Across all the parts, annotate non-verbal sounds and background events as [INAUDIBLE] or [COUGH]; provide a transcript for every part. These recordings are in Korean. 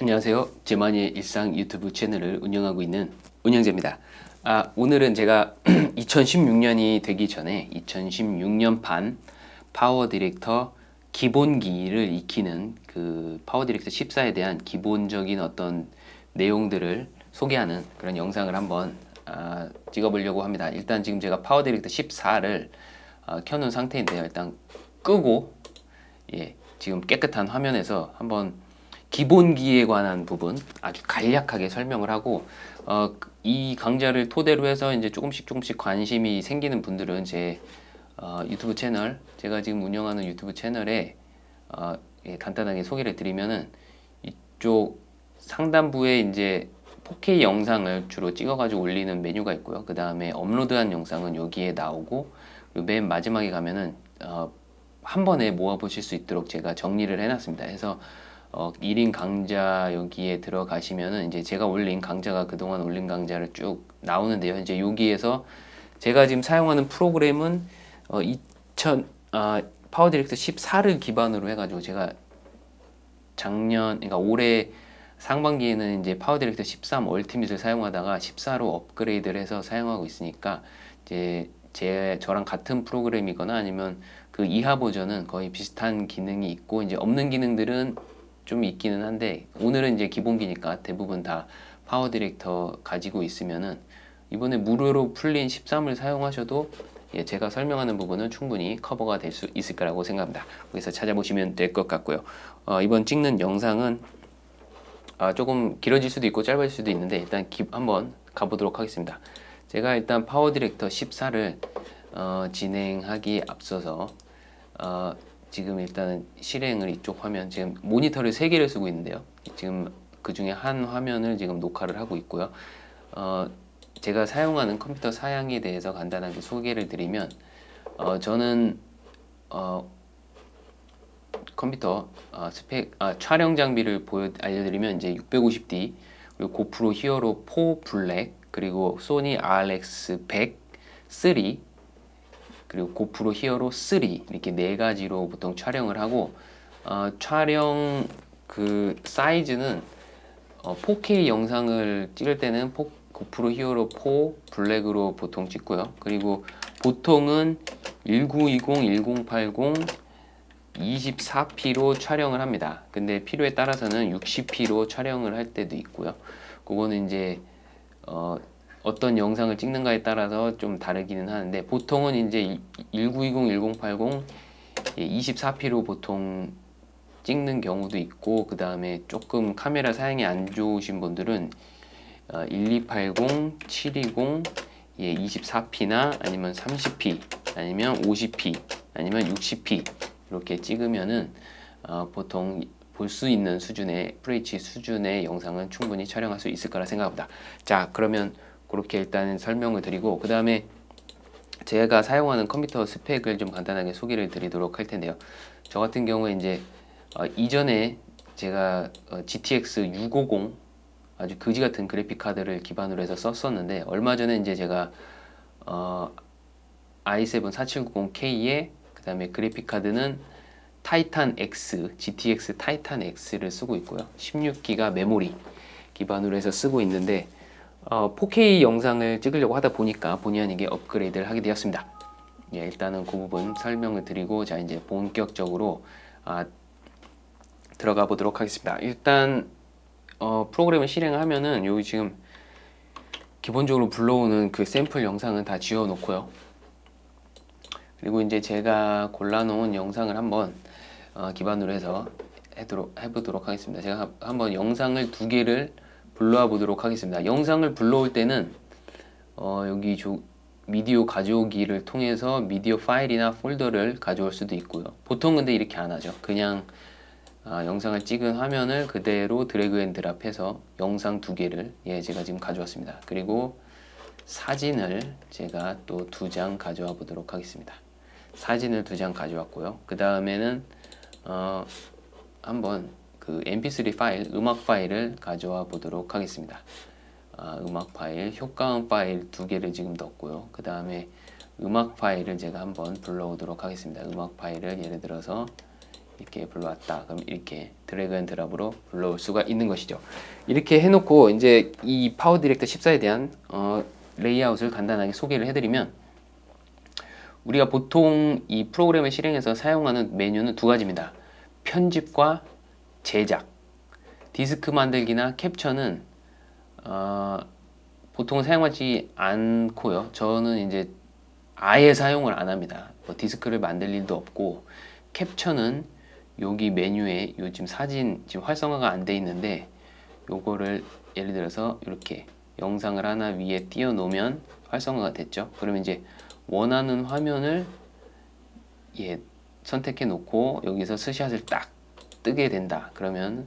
안녕하세요. 제만이의 일상 유튜브 채널을 운영하고 있는 운영재입니다. 아, 오늘은 제가 [CLEARS THROAT] 2016년이 되기 전에 2016년 반 파워 디렉터 기본기를 익히는 그 파워 디렉터 14에 대한 기본적인 어떤 내용들을 소개하는 그런 영상을 한번 아, 찍어보려고 합니다. 일단 지금 제가 파워 디렉터 14를 아, 켜놓은 상태인데요. 일단 끄고 예, 지금 깨끗한 화면에서 한번 기본기에 관한 부분 아주 간략하게 설명을 하고 어, 이 강좌를 토대로 해서 이제 조금씩 조금씩 관심이 생기는 분들은 제 어, 유튜브 채널 제가 지금 운영하는 유튜브 채널에 어, 예, 간단하게 소개를 드리면은 이쪽 상단부에 이제 4K 영상을 주로 찍어가지고 올리는 메뉴가 있고요. 그 다음에 업로드한 영상은 여기에 나오고 맨 마지막에 가면은 어, 한 번에 모아보실 수 있도록 제가 정리를 해놨습니다. 그래서 어, 1인 강좌 여기에 들어가시면은 이제 제가 올린 강좌가 그동안 올린 강좌를 쭉 나오는데요. 이제 여기에서 제가 지금 사용하는 프로그램은 어, 2000 아, 파워 디렉터 14를 기반으로 해가지고 제가 작년 그러니까 올해 상반기에는 이제 파워 디렉터 13 얼티밋을 사용하다가 14로 업그레이드를 해서 사용하고 있으니까 이제 제 저랑 같은 프로그램이거나 아니면 그 이하 버전은 거의 비슷한 기능이 있고 이제 없는 기능들은 좀 있기는 한데 오늘은 이제 기본기니까 대부분 다 파워 디렉터 가지고 있으면은 이번에 무료로 풀린 13을 사용하셔도 예, 제가 설명하는 부분은 충분히 커버가 될 수 있을 거라고 생각합니다. 거기서 찾아보시면 될 것 같고요. 어, 이번 찍는 영상은 아, 조금 길어질 수도 있고 짧을 수도 있는데 일단 기, 한번 가보도록 하겠습니다. 제가 일단 파워 디렉터 14를 어, 진행하기 앞서서 어, 지금 일단은 실행을 이쪽 화면 지금 모니터를 세 개를 쓰고 있는데요. 지금 그 중에 한 화면을 지금 녹화를 하고 있고요. 어, 제가 사용하는 컴퓨터 사양에 대해서 간단하게 소개를 드리면 어, 저는 어, 컴퓨터 어, 스펙 아, 촬영 장비를 보여 알려드리면 이제 650D 그리고 고프로 히어로 4 블랙 그리고 소니 RX 100 3 그리고 고프로 히어로 3 이렇게 네 가지로 보통 촬영을 하고 어, 촬영 그 사이즈는 어, 4K 영상을 찍을 때는 포, 고프로 히어로 4 블랙으로 보통 찍고요. 그리고 보통은 1920, 1080 24p로 촬영을 합니다. 근데 필요에 따라서는 60p로 촬영을 할 때도 있고요. 그거는 이제 어, 어떤 영상을 찍는가에 따라서 좀 다르기는 하는데 보통은 이제 1920, 1080 24p로 보통 찍는 경우도 있고 그 다음에 조금 카메라 사양이 안 좋으신 분들은 어, 1280, 720, 예, 24p나 아니면 30p 아니면 50p 아니면 60p 이렇게 찍으면은 어, 보통 볼 수 있는 수준의 FH 수준의 영상은 충분히 촬영할 수 있을 거라 생각합니다. 자 그러면 그렇게 일단 설명을 드리고 그 다음에 제가 사용하는 컴퓨터 스펙을 좀 간단하게 소개를 드리도록 할 텐데요. 저 같은 경우에 이제 어, 이전에 제가 어, GTX 650 아주 그지 같은 그래픽 카드를 기반으로 해서 썼었는데 얼마 전에 이제 제가 어, i7 4790K에 그 다음에 그래픽 카드는 타이탄 X, GTX 타이탄 X를 쓰고 있고요. 16기가 메모리 기반으로 해서 쓰고 있는데 어, 4K 영상을 찍으려고 하다 보니까 본의 아니게 업그레이드를 하게 되었습니다. 예, 일단은 그 부분 설명을 드리고 자 이제 본격적으로 아, 들어가 보도록 하겠습니다. 일단 어, 프로그램을 실행하면은 여기 지금 기본적으로 불러오는 그 샘플 영상은 다 지워 놓고요. 그리고 이제 제가 골라놓은 영상을 한번 어, 기반으로 해서 해도록, 해보도록 하겠습니다. 제가 하- 한번 영상을 두 개를 불러와 보도록 하겠습니다. 영상을 불러올 때는 어, 여기 조, 미디어 가져오기를 통해서 미디어 파일이나 폴더를 가져올 수도 있고요. 보통 근데 이렇게 안 하죠. 그냥 아, 영상을 찍은 화면을 그대로 드래그 앤 드랍 해서 영상 두 개를 예 제가 지금 가져왔습니다. 그리고 사진을 제가 또 두 장 가져와 보도록 하겠습니다. 사진을 두 장 가져왔고요. 그 다음에는 어, 한번 그 mp3 파일, 음악 파일을 가져와 보도록 하겠습니다. 아, 음악 파일, 효과음 파일 두 개를 지금 넣었고요. 그 다음에 음악 파일을 제가 한번 불러오도록 하겠습니다. 음악 파일을 예를 들어서 이렇게 불러왔다. 그럼 이렇게 드래그 앤 드랍으로 불러올 수가 있는 것이죠. 이렇게 해놓고 이제 이 파워 디렉터 14에 대한 어, 레이아웃을 간단하게 소개를 해드리면 우리가 보통 이 프로그램을 실행해서 사용하는 메뉴는 두 가지입니다. 편집과 제작. 디스크 만들기나 캡처는 어, 보통 사용하지 않고요. 저는 이제 아예 사용을 안 합니다. 뭐 디스크를 만들 일도 없고 캡처는 여기 메뉴에 요즘 사진 지금 활성화가 안 돼 있는데 요거를 예를 들어서 이렇게 영상을 하나 위에 띄워 놓으면 활성화가 됐죠. 그러면 이제 원하는 화면을 예 선택해 놓고 여기서 스샷을 딱 뜨게 된다. 그러면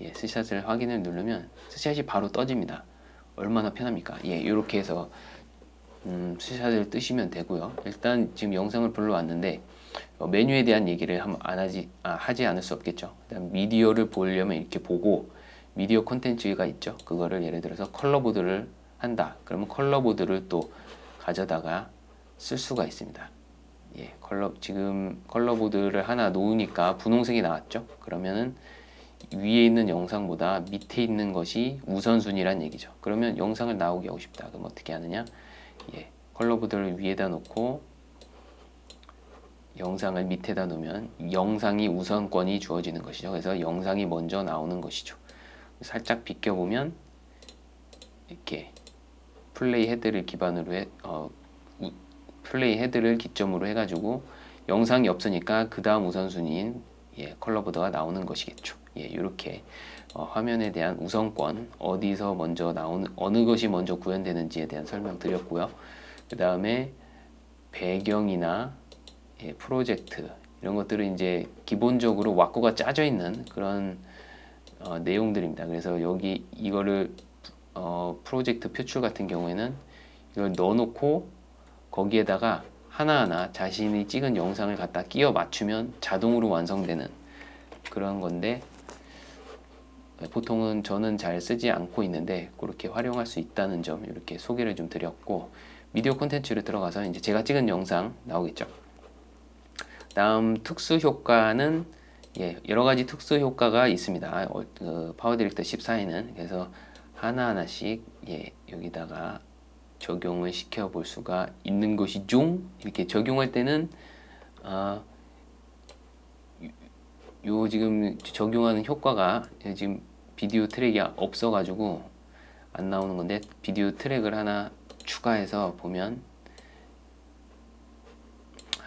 예 스샷을 확인을 누르면 스샷이 바로 떠집니다. 얼마나 편합니까? 예 이렇게 해서 음, 스샷을 뜨시면 되고요. 일단 지금 영상을 불러왔는데 어, 메뉴에 대한 얘기를 함- 안 하지 아, 하지 않을 수 없겠죠. 일단 미디어를 보려면 이렇게 보고 미디어 콘텐츠가 있죠. 그거를 예를 들어서 컬러보드를 한다. 그러면 컬러보드를 또 가져다가 쓸 수가 있습니다. 예, 컬러 지금 컬러보드를 하나 놓으니까 분홍색이 나왔죠. 그러면은 위에 있는 영상보다 밑에 있는 것이 우선순위란 얘기죠. 그러면 영상을 나오게 하고 싶다. 그럼 어떻게 하느냐? 예, 컬러보드를 위에다 놓고 영상을 밑에다 놓으면 영상이 우선권이 주어지는 것이죠. 그래서 영상이 먼저 나오는 것이죠. 살짝 비껴보면 이렇게 플레이 헤드를 기반으로 해, 어, 우- 플레이 헤드를 기점으로 해가지고 영상이 없으니까 그 다음 우선순위인 예, 컬러보드가 나오는 것이겠죠. 예, 이렇게 어, 화면에 대한 우선권 어디서 먼저 나오는 어느 것이 먼저 구현되는지에 대한 설명 드렸고요. 그 다음에 배경이나 예, 프로젝트 이런 것들은 이제 기본적으로 왁구가 짜져 있는 그런 어, 내용들입니다. 그래서 여기 이거를 어, 프로젝트 표출 같은 경우에는 이걸 넣어놓고 거기에다가 하나하나 자신이 찍은 영상을 갖다 끼워 맞추면 자동으로 완성되는 그런 건데 보통은 저는 잘 쓰지 않고 있는데 그렇게 활용할 수 있다는 점 이렇게 소개를 좀 드렸고 미디어 콘텐츠를 들어가서 이제 제가 찍은 영상 나오겠죠. 다음 특수 효과는 예, 여러 가지 특수 효과가 있습니다. 어, 그 파워 디렉터 14에는 그래서 하나하나씩 예, 여기다가 적용을 시켜 볼 수가 있는 것이죠. 이렇게 적용할 때는 아, 요- 요 지금 적용하는 효과가 예, 지금 비디오 트랙이 없어 가지고 안 나오는 건데 비디오 트랙을 하나 추가해서 보면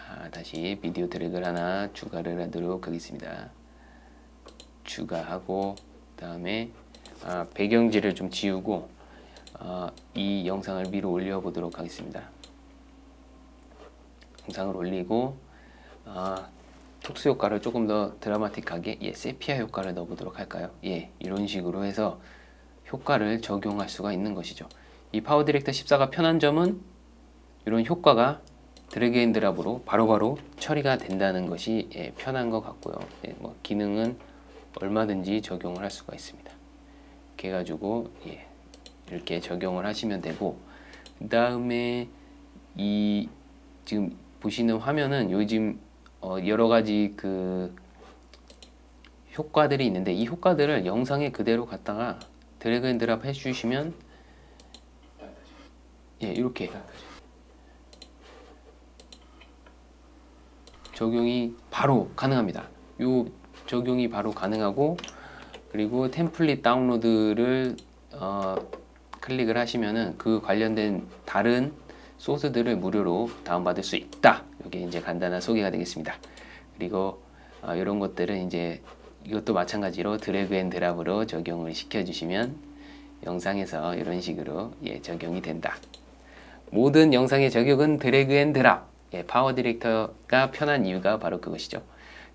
아, 다시 비디오 트랙을 하나 추가를 하도록 하겠습니다. 추가하고 그 다음에 아, 배경지를 좀 지우고 아, 이 영상을 위로 올려보도록 하겠습니다. 영상을 올리고 아, 특수 효과를 조금 더 드라마틱하게 예, 세피아 효과를 넣어보도록 할까요? 예, 이런 식으로 해서 효과를 적용할 수가 있는 것이죠. 이 파워 디렉터 14가 편한 점은 이런 효과가 드래그 앤 드랍으로 바로바로 처리가 된다는 것이 예, 편한 것 같고요. 예, 뭐 기능은 얼마든지 적용을 할 수가 있습니다. 이렇게 해가지고 예, 이렇게 적용을 하시면 되고 그 다음에 이 지금 보시는 화면은 요즘 어, 여러 가지 그 효과들이 있는데 이 효과들을 영상에 그대로 갖다가 드래그 앤 드랍 해주시면 예 이렇게 적용이 바로 가능합니다. 요 적용이 바로 가능하고 그리고 템플릿 다운로드를 어, 클릭을 하시면은 그 관련된 다른 소스들을 무료로 다운받을 수 있다. 이게 이제 간단한 소개가 되겠습니다. 그리고 어, 이런 것들은 이제 이것도 마찬가지로 드래그 앤 드랍으로 적용을 시켜주시면 영상에서 이런 식으로 예, 적용이 된다. 모든 영상의 적용은 드래그 앤 드랍. 예, 파워 디렉터가 편한 이유가 바로 그것이죠.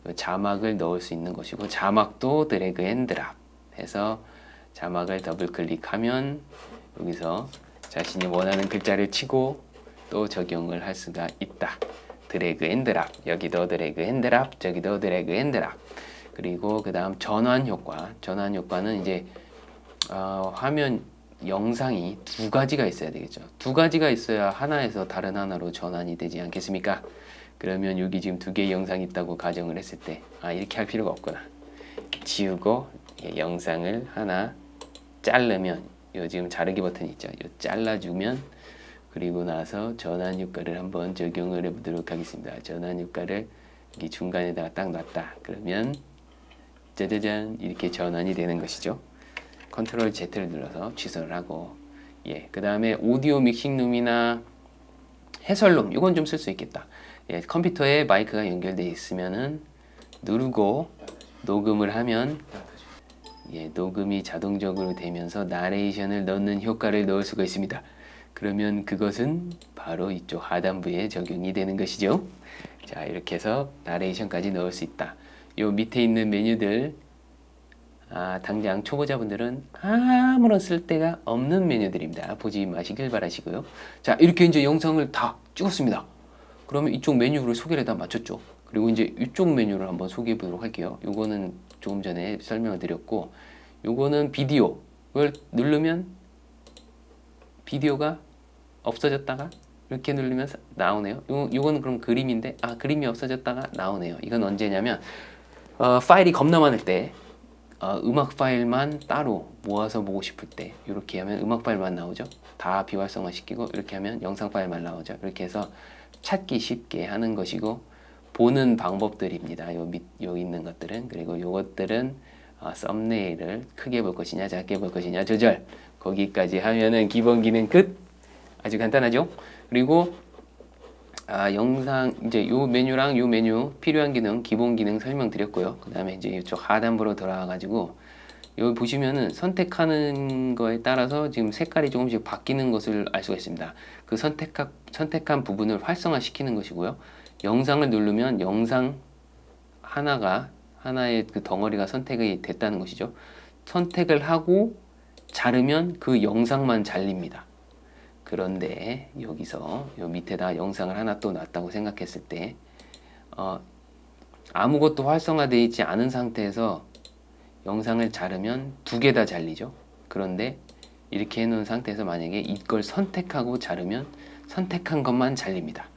요 자막을 넣을 수 있는 것이고 자막도 드래그 앤 드랍 해서 자막을 더블 클릭하면 여기서 자신이 원하는 글자를 치고 또 적용을 할 수가 있다. 드래그 앤 드랍 여기도 드래그 앤 드랍 저기도 드래그 앤 드랍 그리고 그 다음 전환 효과 전환 효과는 이제 어, 화면 영상이 두 가지가 있어야 되겠죠. 두 가지가 있어야 하나에서 다른 하나로 전환이 되지 않겠습니까? 그러면 여기 지금 두 개의 영상이 있다고 가정을 했을 때 아 이렇게 할 필요가 없구나 지우고 예, 영상을 하나 자르면 요 지금 자르기 버튼 있죠? 요 잘라주면 그리고 나서 전환 효과를 한번 적용을 해보도록 하겠습니다. 전환 효과를 여기 중간에다가 딱 놨다. 그러면 짜자잔 이렇게 전환이 되는 것이죠. 컨트롤 Z를 눌러서 취소를 하고 예, 그 다음에 오디오 믹싱룸이나 해설룸 이건 좀 쓸 수 있겠다. 예, 컴퓨터에 마이크가 연결되어 있으면은 누르고 녹음을 하면 예, 녹음이 자동적으로 되면서 나레이션을 넣는 효과를 넣을 수가 있습니다. 그러면 그것은 바로 이쪽 하단부에 적용이 되는 것이죠. 자, 이렇게 해서 나레이션까지 넣을 수 있다. 요 밑에 있는 메뉴들 아, 당장 초보자분들은 아무런 쓸데가 없는 메뉴들입니다. 보지 마시길 바라시고요. 자, 이렇게 이제 영상을 다 찍었습니다. 그러면 이쪽 메뉴를 소개를 다 마쳤죠. 그리고 이제 이쪽 메뉴를 한번 소개해 보도록 할게요. 요거는 조금 전에 설명을 드렸고, 요거는 비디오를 누르면 비디오가 없어졌다가 이렇게 누르면 사- 나오네요. 요, 요거는 그럼 그림인데, 아, 그림이 없어졌다가 나오네요. 이건 언제냐면, 어, 파일이 겁나 많을 때, 어, 음악 파일만 따로 모아서 보고 싶을 때 이렇게 하면 음악 파일만 나오죠. 다 비활성화 시키고 이렇게 하면 영상 파일만 나오죠. 이렇게 해서 찾기 쉽게 하는 것이고 보는 방법들입니다. 요 밑, 요 있는 것들은 그리고 요것들은 어, 썸네일을 크게 볼 것이냐 작게 볼 것이냐 조절 거기까지 하면은 기본 기능 끝. 아주 간단하죠. 그리고 아, 영상 이제 요 메뉴랑 요 메뉴 필요한 기능 기본 기능 설명드렸고요. 그 다음에 이제 이쪽 하단부로 돌아와 가지고 여기 보시면은 선택하는 거에 따라서 지금 색깔이 조금씩 바뀌는 것을 알 수가 있습니다. 그 선택한 선택한 부분을 활성화시키는 것이고요. 영상을 누르면 영상 하나가 하나의 그 덩어리가 선택이 됐다는 것이죠. 선택을 하고 자르면 그 영상만 잘립니다. 그런데 여기서 요 밑에다 영상을 하나 또 놨다고 생각했을 때 어, 아무것도 활성화되어 있지 않은 상태에서 영상을 자르면 두 개 다 잘리죠. 그런데 이렇게 해놓은 상태에서 만약에 이걸 선택하고 자르면 선택한 것만 잘립니다.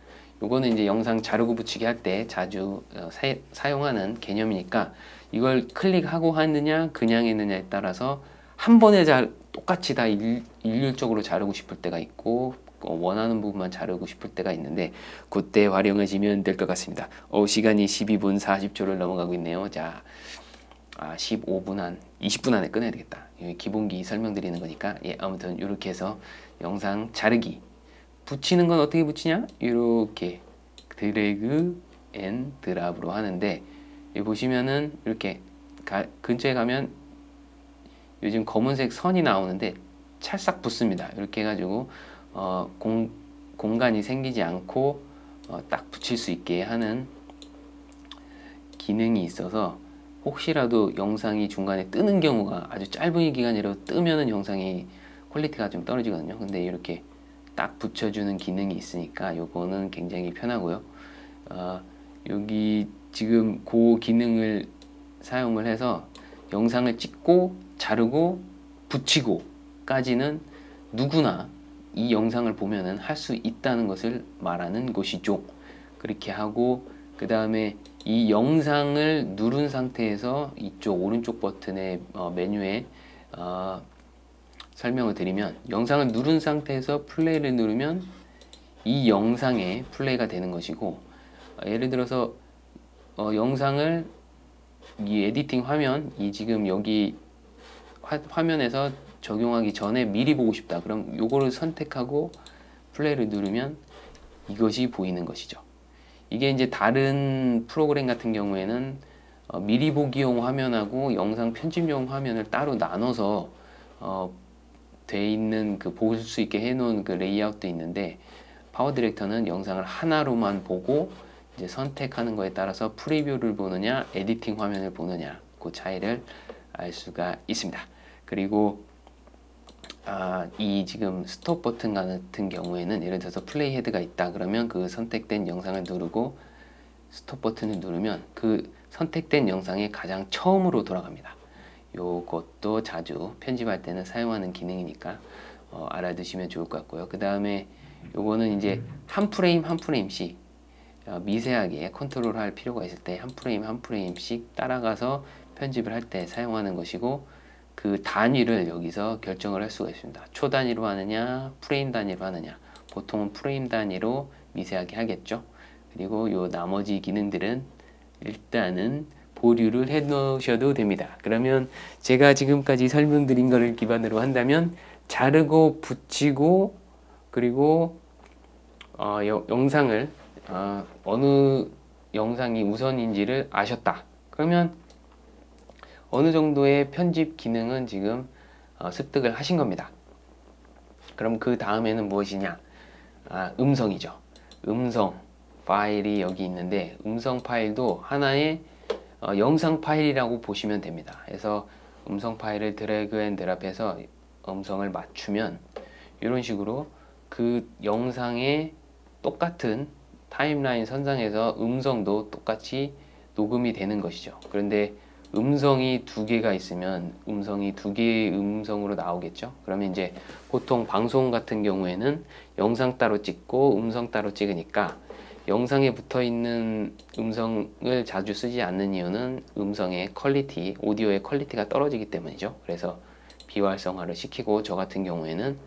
요거는 이제 영상 자르고 붙이기 할 때 자주 어, 사, 용하는 개념이니까 이걸 클릭하고 하느냐 그냥 했느냐에 따라서 한 번에 자, 똑같이 다 일, 일률적으로 자르고 싶을 때가 있고 어, 원하는 부분만 자르고 싶을 때가 있는데 그때 활용하시면 될 것 같습니다. 어, 시간이 12분 40초를 넘어가고 있네요. 자, 아, 15분 한 20분 안에 끝내야 되겠다. 이 기본기 설명드리는 거니까 예, 아무튼 이렇게 해서 영상 자르기 붙이는 건 어떻게 붙이냐? 이렇게 드래그 앤 드랍으로 하는데 여기 보시면은 이렇게 가, 근처에 가면 요즘 검은색 선이 나오는데 찰싹 붙습니다. 이렇게 해가지고 어, 공, 공간이 생기지 않고 어, 딱 붙일 수 있게 하는 기능이 있어서 혹시라도 영상이 중간에 뜨는 경우가 아주 짧은 기간이라도 뜨면은 영상이 퀄리티가 좀 떨어지거든요. 근데 이렇게 딱 붙여주는 기능이 있으니까 요거는 굉장히 편하고요. 어, 여기 지금 그 기능을 사용을 해서 영상을 찍고 자르고 붙이고 까지는 누구나 이 영상을 보면은 할 수 있다는 것을 말하는 것이죠. 그렇게 하고 그 다음에 이 영상을 누른 상태에서 이쪽 오른쪽 버튼의 어, 메뉴에 어, 설명을 드리면 영상을 누른 상태에서 플레이를 누르면 이 영상에 플레이가 되는 것이고 어, 예를 들어서 어, 영상을 이 에디팅 화면 이 지금 여기 화, 화면에서 적용하기 전에 미리 보고 싶다. 그럼 요거를 선택하고 플레이를 누르면 이것이 보이는 것이죠. 이게 이제 다른 프로그램 같은 경우에는 어, 미리 보기용 화면하고 영상 편집용 화면을 따로 나눠서 어, 돼 있는 그 볼 수 있게 해놓은 그 레이아웃도 있는데 파워 디렉터는 영상을 하나로만 보고 이제 선택하는 거에 따라서 프리뷰를 보느냐 에디팅 화면을 보느냐 그 차이를 알 수가 있습니다. 그리고 아, 이 지금 스톱 버튼 같은 경우에는 예를 들어서 플레이 헤드가 있다 그러면 그 선택된 영상을 누르고 스톱 버튼을 누르면 그 선택된 영상이 가장 처음으로 돌아갑니다. 요것도 자주 편집할 때는 사용하는 기능이니까 어, 알아두시면 좋을 것 같고요. 그 다음에 요거는 이제 한 프레임 한 프레임씩 어, 미세하게 컨트롤할 필요가 있을 때 한 프레임 한 프레임씩 따라가서 편집을 할 때 사용하는 것이고 그 단위를 여기서 결정을 할 수가 있습니다. 초 단위로 하느냐, 프레임 단위로 하느냐. 보통은 프레임 단위로 미세하게 하겠죠. 그리고 요 나머지 기능들은 일단은 보류를 해 놓으셔도 됩니다. 그러면 제가 지금까지 설명드린 거를 기반으로 한다면 자르고 붙이고 그리고 어, 여- 영상을 어, 어느 영상이 우선인지를 아셨다. 그러면 어느 정도의 편집 기능은 지금 어, 습득을 하신 겁니다. 그럼 그 다음에는 무엇이냐? 아, 음성이죠. 음성 파일이 여기 있는데 음성 파일도 하나의 어, 영상 파일이라고 보시면 됩니다. 그래서 음성 파일을 드래그 앤 드랍해서 음성을 맞추면 이런 식으로 그 영상에 똑같은 타임라인 선상에서 음성도 똑같이 녹음이 되는 것이죠. 그런데 음성이 두 개가 있으면 음성이 두 개의 음성으로 나오겠죠. 그러면 이제 보통 방송 같은 경우에는 영상 따로 찍고 음성 따로 찍으니까 영상에 붙어 있는 음성을 자주 쓰지 않는 이유는 음성의 퀄리티, 오디오의 퀄리티가 떨어지기 때문이죠. 그래서 비활성화를 시키고 저 같은 경우에는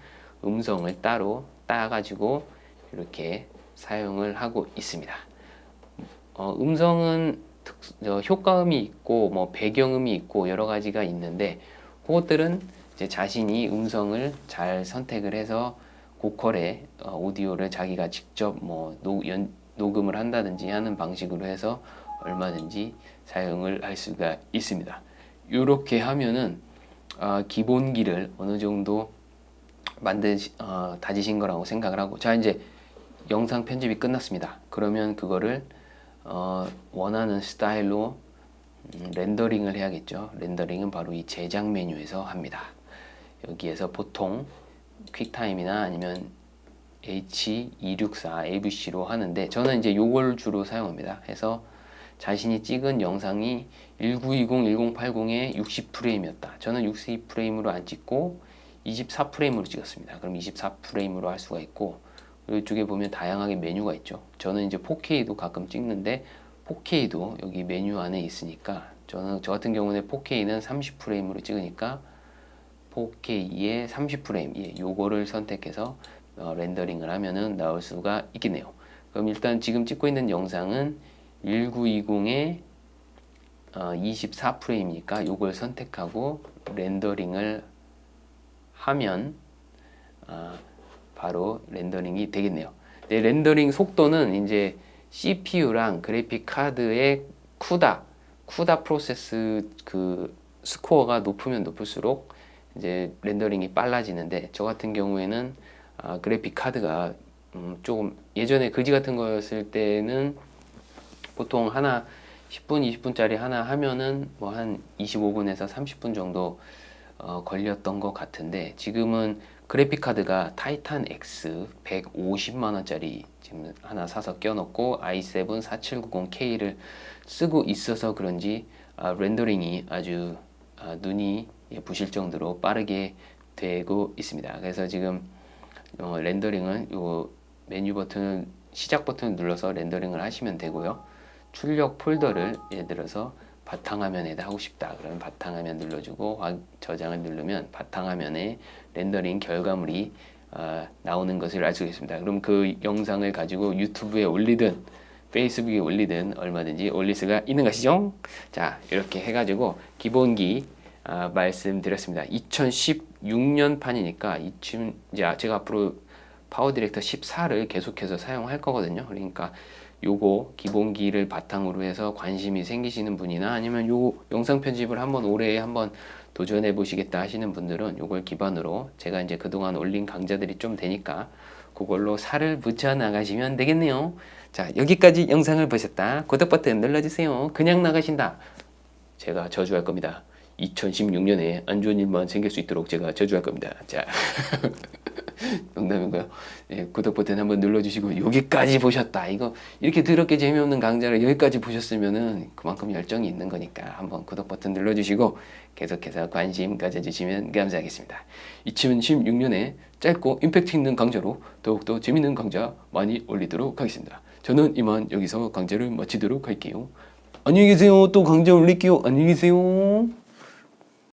음성을 따로 따가지고 이렇게 사용을 하고 있습니다. 어, 음성은 특, 저, 효과음이 있고 뭐 배경음이 있고 여러 가지가 있는데 그것들은 이제 자신이 음성을 잘 선택을 해서 고퀄의 어, 오디오를 자기가 직접 뭐 녹, 연, 녹음을 한다든지 하는 방식으로 해서 얼마든지 사용을 할 수가 있습니다. 이렇게 하면은 어, 기본기를 어느 정도 만드 어, 다지신 거라고 생각을 하고 자 이제 영상 편집이 끝났습니다. 그러면 그거를 어, 원하는 스타일로 음, 렌더링을 해야겠죠. 렌더링은 바로 이 제작 메뉴에서 합니다. 여기에서 보통 퀵타임이나 아니면 H264 AVC로 하는데 저는 이제 요걸 주로 사용합니다. 해서 자신이 찍은 영상이 1920, 1080에 60프레임이었다. 저는 62프레임으로 안 찍고 24프레임으로 찍었습니다. 그럼 24프레임으로 할 수가 있고 이쪽에 보면 다양하게 메뉴가 있죠. 저는 이제 4K도 가끔 찍는데 4K도 여기 메뉴 안에 있으니까 저는 저 같은 경우는 4K는 30프레임으로 찍으니까 4K에 30프레임 예, 요거를 선택해서 어, 렌더링을 하면은 나올 수가 있겠네요. 그럼 일단 지금 찍고 있는 영상은 1920에 어, 24프레임이니까 요걸 선택하고 렌더링을 하면 아, 바로 렌더링이 되겠네요. 네, 렌더링 속도는 이제 CPU랑 그래픽 카드의 쿠다, 쿠다 프로세스 그 스코어가 높으면 높을수록 이제 렌더링이 빨라지는데 저 같은 경우에는 아, 그래픽 카드가 음, 조금 예전에 그지 같은 거였을 때는 보통 하나 10분, 20분짜리 하나 하면은 뭐 한 25분에서 30분 정도 어, 걸렸던 것 같은데 지금은 그래픽 카드가 타이탄 X 150만 원짜리 지금 하나 사서 껴놓고 i7 4790K를 쓰고 있어서 그런지 아, 렌더링이 아주 아, 눈이 예, 부실 정도로 빠르게 되고 있습니다. 그래서 지금 어, 렌더링은 요 메뉴 버튼 시작 버튼을 눌러서 렌더링을 하시면 되고요. 출력 폴더를 예를 들어서 바탕화면에다 하고 싶다. 그러면 바탕화면 눌러주고 확- 저장을 누르면 바탕화면에 렌더링 결과물이 아, 나오는 것을 알 수가 있습니다. 그럼 그 영상을 가지고 유튜브에 올리든 페이스북에 올리든 얼마든지 올릴 수가 있는 것이죠. 자 이렇게 해가지고 기본기 아, 말씀드렸습니다. 2016년 판이니까 이쯤 이제 제가 앞으로 파워 디렉터 14를 계속해서 사용할 거거든요. 그러니까 요거 기본기를 바탕으로 해서 관심이 생기시는 분이나 아니면 요 영상 편집을 한번 올해 한번 도전해 보시겠다 하시는 분들은 요걸 기반으로 제가 이제 그동안 올린 강좌들이 좀 되니까 그걸로 살을 붙여 나가시면 되겠네요. 자, 여기까지 영상을 보셨다. 구독 버튼 눌러주세요. 그냥 나가신다. 제가 저주할 겁니다. 2016년에 안 좋은 일만 생길 수 있도록 제가 저주할 겁니다. 자, [LAUGHS] 농담이고요. 예, 구독 버튼 한번 눌러주시고 여기까지 보셨다. 이거 이렇게 더럽게 재미없는 강좌를 여기까지 보셨으면은 그만큼 열정이 있는 거니까 한번 구독 버튼 눌러주시고 계속해서 관심 가져주시면 감사하겠습니다. 2016년에 짧고 임팩트 있는 강좌로 더욱더 재밌는 강좌 많이 올리도록 하겠습니다. 저는 이만 여기서 강좌를 마치도록 할게요. 안녕히 계세요. 또 강좌 올릴게요. 안녕히 계세요.